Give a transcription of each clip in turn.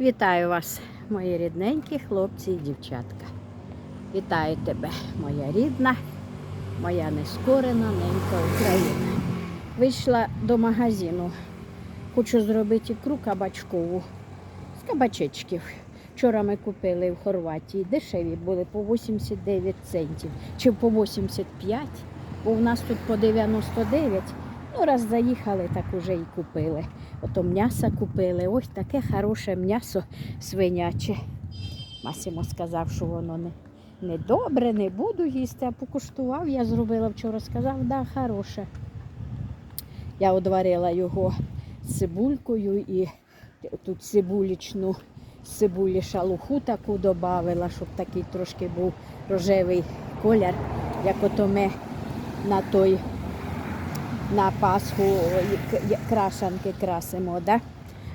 Вітаю вас, мої рідненькі хлопці і дівчатка. Вітаю тебе, моя рідна, моя нескорена ненька Україна. Вийшла до магазину. Хочу зробити ікру кабачкову з кабачечків. Вчора ми купили в Хорватії. Дешеві були по 89 центів чи по 85, бо в нас тут по 99. Ну, раз заїхали, так уже і купили. Ото м'ясо купили. Ось таке хороше м'ясо свиняче. Масимо сказав, що воно не, не добре, не буду їсти, а покуштував, я зробила вчора, сказав, да, хороше. Я одварила його цибулькою і тут цибулічну цибулі шалуху таку додавила, щоб такий трошки був рожевий колір, як ото ми на той на Пасху к- крашанки красимо, да?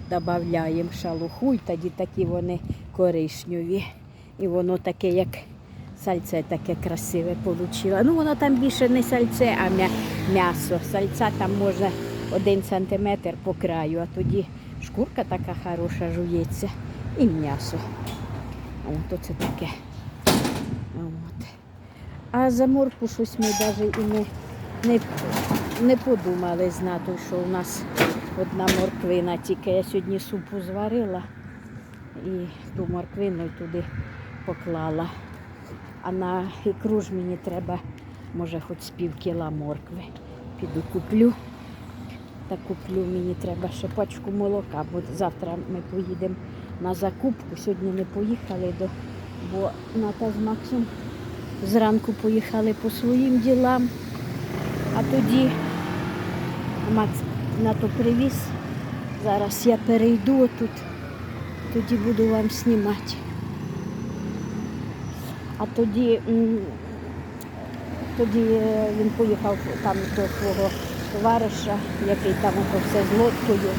Добавляємо шалуху, і тоді такі вони коричневі. І воно таке, як сальце таке красиве вийшло. Ну, воно там більше не сальце, а м'ясо. Сальця там може один сантиметр по краю, а тоді шкурка така хороша жується і м'ясо. От оце таке. От. А за морку щось ми навіть і не, не, не подумали знати, що у нас одна морквина, тільки я сьогодні супу зварила і ту морквину туди поклала. А на ікру ж мені треба, може, хоч з пів кіла моркви. Піду куплю. Та куплю мені треба ще пачку молока, бо завтра ми поїдемо на закупку. Сьогодні не поїхали, до, бо Ната з Максом зранку поїхали по своїм ділам, а тоді Макс нато привіз. Зараз я перейду отут, тоді буду вам знімати. А тоді, тоді е, він поїхав там до свого товариша, який там все з лодкою.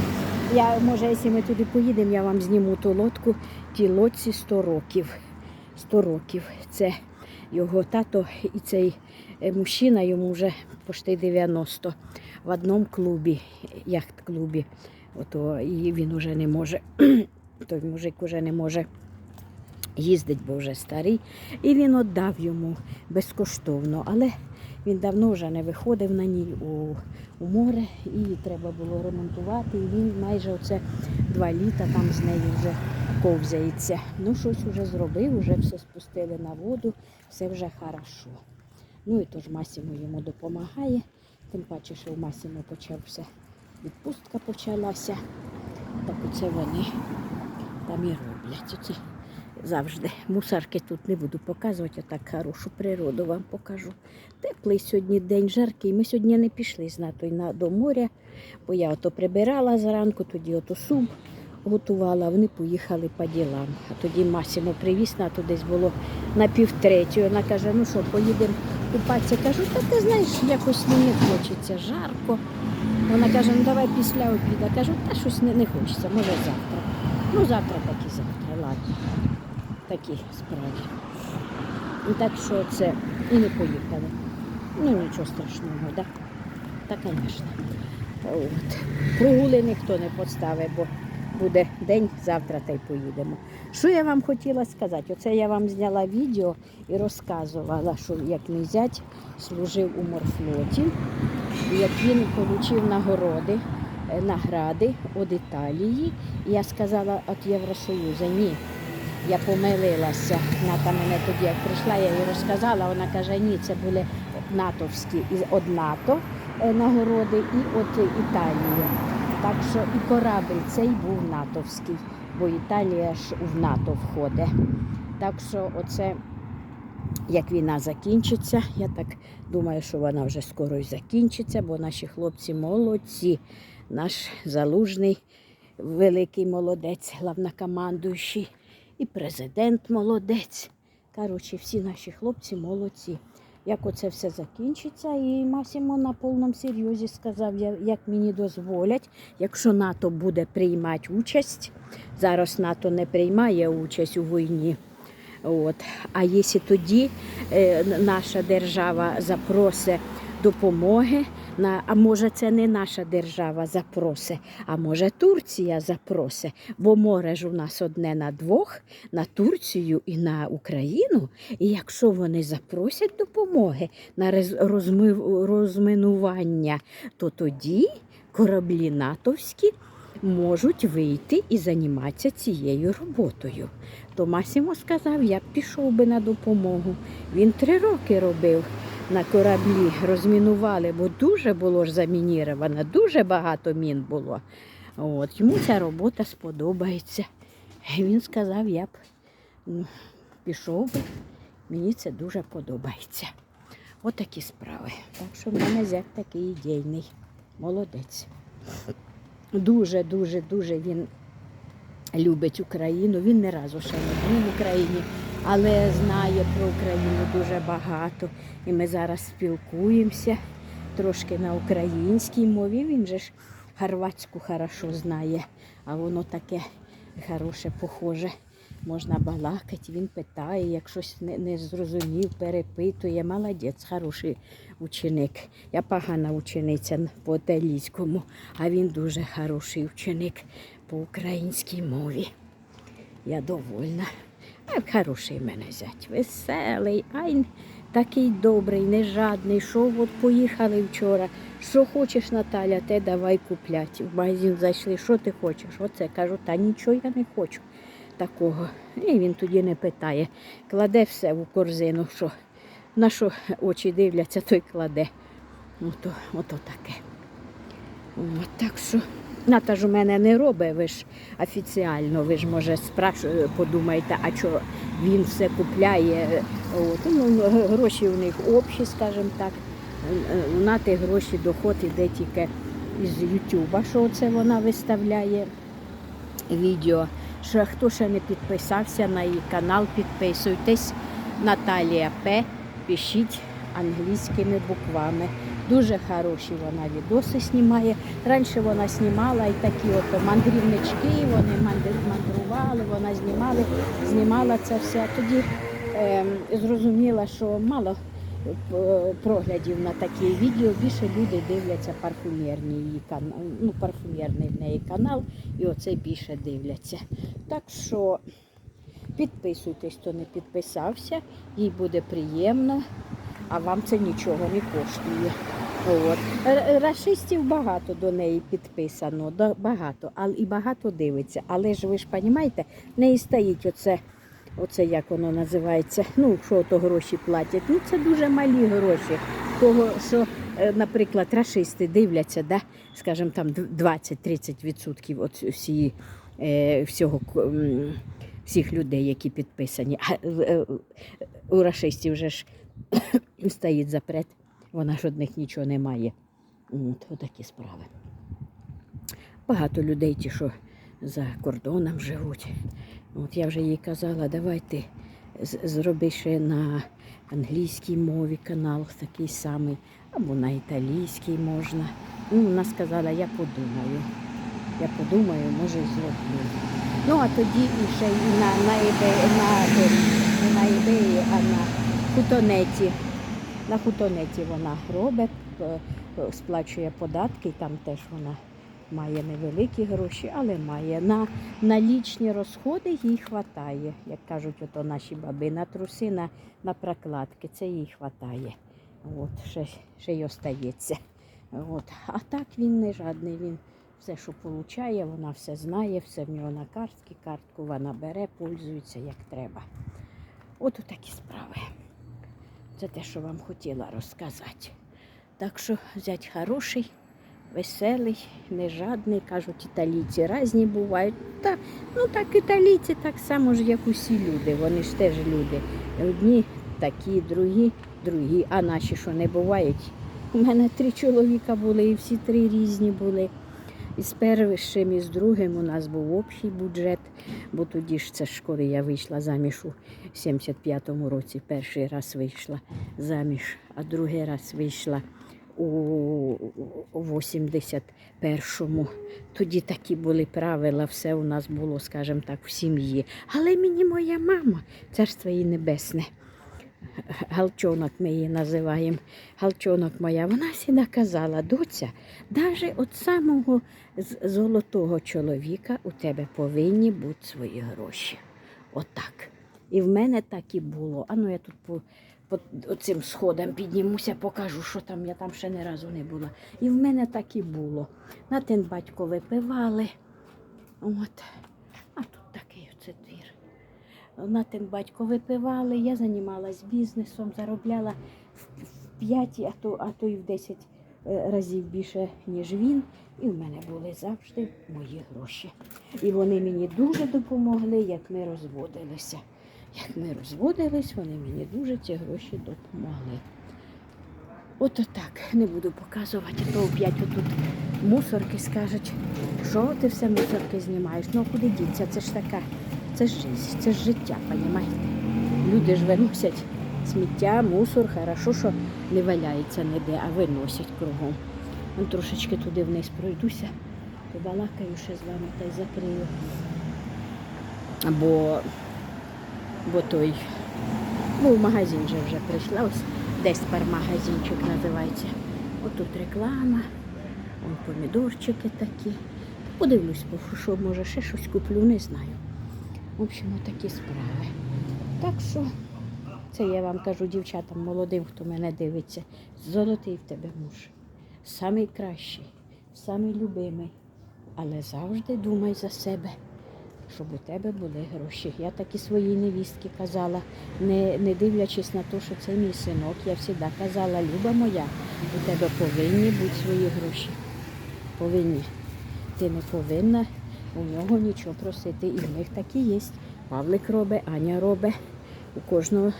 Я, може, якщо ми туди поїдемо, я вам зніму ту лодку, тій лодці 100 років. 100 років. Це його тато і цей е, мужчина, йому вже почти 90 в одному клубі, яхт-клубі. Ото, і він вже не може, той мужик вже не може їздить, бо вже старий. І він віддав йому безкоштовно. Але він давно вже не виходив на ній у, у море і треба було ремонтувати. І він майже оце два літа там з нею вже ковзається. Ну, щось вже зробив, вже все спустили на воду, все вже хорошо. Ну і тож Масімо йому допомагає. Тим паче, що у Масімо почався відпустка почалася. Так оце вони там і роблять. Оце завжди. Мусарки тут не буду показувати, а так хорошу природу вам покажу. Теплий сьогодні день, жаркий. Ми сьогодні не пішли з до моря, бо я ото прибирала зранку, тоді ото суп готувала, вони поїхали по ділам. А тоді Масімо привіз на десь було на півтретю. Вона каже, ну що, поїдемо купатися. Кажу, та ти знаєш, якось мені хочеться, жарко. Вона каже, ну давай після обіду. Кажу, та щось не, не хочеться, може завтра. Ну, завтра так і завтра, ладно. Такі справи. І так що це і не поїхали. Ну нічого страшного, да? Та, звісно. От. Прогули ніхто не поставить, бо буде день, завтра та й поїдемо. Що я вам хотіла сказати? Оце я вам зняла відео і розказувала, що як мій зять служив у морфлоті, як він отримав нагороди, е, награди від Італії. І я сказала від Євросоюзу, ні. Я помилилася. Ната мене тоді, як прийшла, я їй розказала. Вона каже, ні, це були натовські од НАТО е, нагороди і від Італії. Так що і корабль цей був натовський, бо Італія ж в НАТО входить. Так що оце, як війна закінчиться, я так думаю, що вона вже скоро й закінчиться, бо наші хлопці молодці. Наш залужний великий молодець, главнокомандуючий, і президент молодець. Коротше, всі наші хлопці молодці. Як оце все закінчиться, і Масімо на повному серйозі сказав, як мені дозволять, якщо НАТО буде приймати участь. Зараз НАТО не приймає участь у війні. От. А якщо тоді е, наша держава запросить допомоги. На, а може, це не наша держава запросе, а може Турція запросе, бо море ж у нас одне на двох, на Турцію і на Україну. І якщо вони запросять допомоги на розмив, розминування, то тоді кораблі натовські можуть вийти і займатися цією роботою. То Масімо сказав, я б пішов би на допомогу. Він три роки робив на кораблі, розмінували, бо дуже було ж замініровано, дуже багато мін було. От, йому ця робота сподобається. Він сказав, я б ну, пішов би, мені це дуже подобається. От такі справи. Так що в мене зять такий ідейний. Молодець. Дуже, дуже, дуже він любить Україну. Він не разу ще не був в Україні, але знає про Україну дуже багато. І ми зараз спілкуємося трошки на українській мові. Він же ж хорватську хорошо знає, а воно таке хороше, похоже. Можна балакати, він питає, як щось не, не зрозумів, перепитує. Молодець, хороший ученик. Я погана учениця по італійському, а він дуже хороший ученик по українській мові. Я довольна. Хороший мене зять, веселий, ай такий добрий, не жадний. Що от поїхали вчора. Що хочеш, Наталя, те давай куплять. В магазин зайшли, що ти хочеш? Оце кажу, та нічого я не хочу такого. І він тоді не питає. Кладе все в корзину, що на що очі дивляться, той кладе. Ото, ото таке. От, так що Ната ж у мене не робить, ви ж офіціально, ви ж може спрашу, подумаєте, а що він все купляє. От, ну, гроші у них общі, скажімо так. У Нати гроші, доход іде тільки із Ютуба, що це вона виставляє відео. Що хто ще не підписався на її канал, підписуйтесь. Наталія П. Пишіть англійськими буквами. Дуже хороші вона відоси знімає. Раніше вона знімала і такі от мандрівнички, вони мандрували, вона знімала, знімала це все. Тоді ем, зрозуміла, що мало е, проглядів на такі відео. Більше люди дивляться парфумерні її канал, ну, парфумерний в неї канал, і оце більше дивляться. Так що підписуйтесь, хто не підписався, їй буде приємно, а вам це нічого не коштує. От. Рашистів багато до неї підписано, багато, і багато дивиться. Але ж ви ж розумієте, в неї стоїть оце, оце як воно називається, ну, що то гроші платять. Ну, це дуже малі гроші. Того, що, е, наприклад, рашисти дивляться, да, скажімо, там 20-30% от всієї, е, всього всіх людей, які підписані. А е, у рашистів вже ж стоїть запрет, вона ж одних нічого не має. От, отакі справи. Багато людей, ті, що за кордоном живуть. От я вже їй казала, давай ти зроби ще на англійській мові канал такий самий, або на італійській можна. Ну, вона сказала, я подумаю. Я подумаю, може зроблю. Ну, а тоді ще і на, на, ібе, на, на ібеї, а на хутонеті. На хутонеті вона робить, е, е, сплачує податки, там теж вона має невеликі гроші, але має. На, на лічні розходи їй вистачає, як кажуть ото наші баби, на труси, на, на прокладки, це їй вистачає. От, ще, ще й остається. От. А так він не жадний, він все, що получає, вона все знає, все в нього на картці, картку вона бере, пользується як треба. От такі справи. Це те, що вам хотіла розказати. Так що зять хороший, веселий, не жадний, кажуть, італійці різні бувають. Та, ну так італійці так само ж, як усі люди. Вони ж теж люди. Одні такі, другі, другі. А наші що не бувають. У мене три чоловіка були, і всі три різні були. І з першим, і з другим у нас був общий бюджет, бо тоді ж це ж коли я вийшла заміж у 75-му році, перший раз вийшла заміж, а другий раз вийшла у 81-му. Тоді такі були правила, все у нас було, скажімо так, в сім'ї. Але мені моя мама, царство їй небесне, Галчонок ми її називаємо. Галчонок моя, вона всегда казала, доця, навіть от самого золотого чоловіка у тебе повинні бути свої гроші. Отак. І в мене так і було. А ну я тут по, по цим сходам піднімуся, покажу, що там я там ще ні разу не була. І в мене так і було. На ten батько випивали. От. А тут такий оце двір. На ten батько випивали, я займалась бізнесом, заробляла в- в 5, а то, а то і в 10 е, разів більше, ніж він. І в мене були завжди мої гроші. І вони мені дуже допомогли, як ми розводилися. Як ми розводились, вони мені дуже ці гроші допомогли. От так, не буду показувати, то опять отут мусорки скажуть, що ти все мусорки знімаєш. Ну куди діться? Це ж така, це ж це ж життя, понімаєте? Люди ж виносять сміття, мусор, хорошо, що не валяється ніде, а виносять кругом. Вон трошечки туди вниз пройдуся, побалакаю ще з вами та й закрию. Бо, бо той, ну, в магазин же вже прийшла, ось десь магазинчик називається. Отут реклама, вон помідорчики такі. Подивлюсь, що може ще щось куплю, не знаю. В общем, такі справи. Так що це я вам кажу дівчатам молодим, хто мене дивиться. Золотий в тебе муж. Самий кращий, самий любимий. Але завжди думай за себе, щоб у тебе були гроші. Я так і своїй невістці казала, не, не дивлячись на те, що це мій синок, я завжди казала, Люба моя, у тебе повинні бути свої гроші. Повинні. Ти не повинна у нього нічого просити. І в них так і є. Павлик робить, Аня робить. У кожного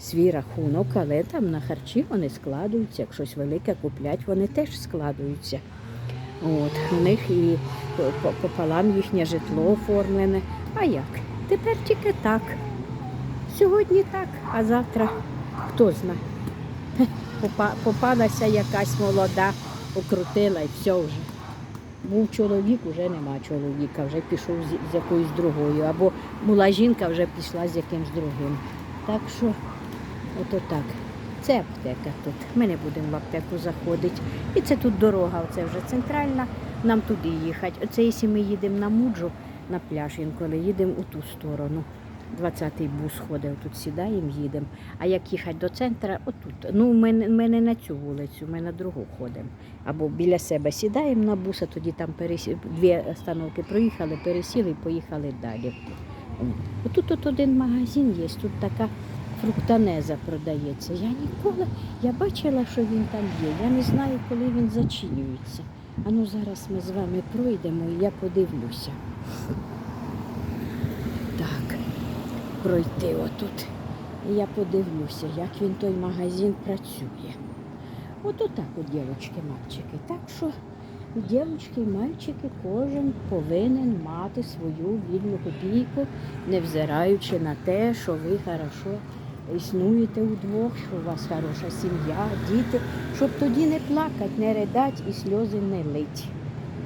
свій рахунок, але там на харчі вони складуються. Як щось велике куплять, вони теж складуються. От, у них і по- по- пополам їхнє житло оформлене. А як? Тепер тільки так. Сьогодні так, а завтра хто знає. Попалася якась молода, окрутила і все вже. Був чоловік, вже нема чоловіка, вже пішов з, з якоюсь другою. Або була жінка, вже пішла з якимсь другим. Так що, ото так. Це аптека тут. Ми не будемо в аптеку заходити. І це тут дорога, оце вже центральна, нам туди їхати. Оце якщо ми їдемо на Муджу, на пляж, інколи їдемо у ту сторону. 20-й бус ходить, тут сідаємо, їдемо. А як їхати до центру, отут. Ну, ми, ми не на цю вулицю, ми на другу ходимо. Або біля себе сідаємо на бус, а тоді там пересі... дві остановки проїхали, пересіли і поїхали далі. Отут от один магазин є, тут така фруктанеза продається. Я ніколи, я бачила, що він там є. Я не знаю, коли він зачинюється. А ну зараз ми з вами пройдемо і я подивлюся. Пройти отут. І я подивлюся, як він той магазин працює. От отак от дівчатки, мальчики. Так що дівчатки і мальчики кожен повинен мати свою вільну копійку, невзираючи на те, що ви хорошо існуєте удвох, що у вас хороша сім'я, діти, щоб тоді не плакати, не ридати і сльози не лить.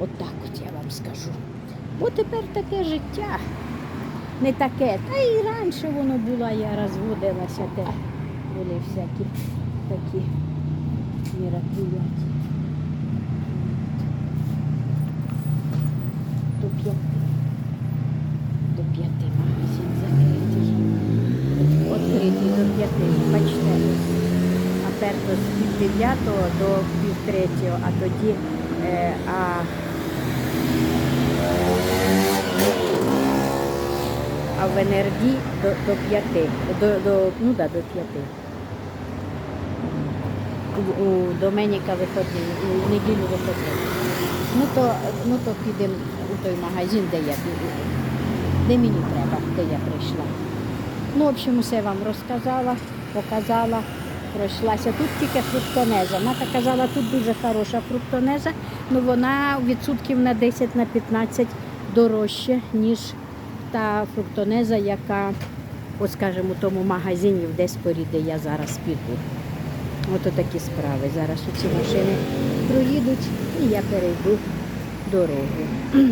От от я вам скажу. Бо тепер таке життя. Не таке. Та і раніше воно було, я розводилася, де були всякі такі мероприятия. До п'яти. До п'яти магазин закритий. Відкритий до п'яти. Бачите, аперто з пів дев'ятого до пів третього, а тоді е, а, в НРД до, до п'яти. До, до, ну да, до п'яти. У, у Доменіка виходний, у неділю виходний. Ну то, ну то підемо у той магазин, де я де мені треба, де я прийшла. Ну, в общем, усе вам розказала, показала, пройшлася. Тут тільки фруктонеза. Мата казала, тут дуже хороша фруктонеза, але вона відсотків на 10 на 15 дорожче, ніж та фруктонеза, яка, от скажімо, у тому магазині в Деспорі, де я зараз піду. Ото такі справи. Зараз ці машини проїдуть і я перейду дорогу.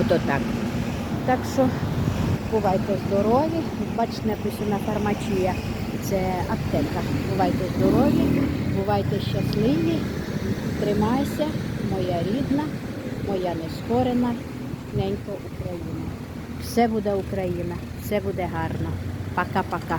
Ото так. Так що Бувайте здорові. Бачите, написано фармачія. Це аптека. Бувайте здорові, бувайте щасливі. Тримайся, моя рідна, моя нескорена, ненька Україна. Все буде Україна, все буде гарно. Пока-пока.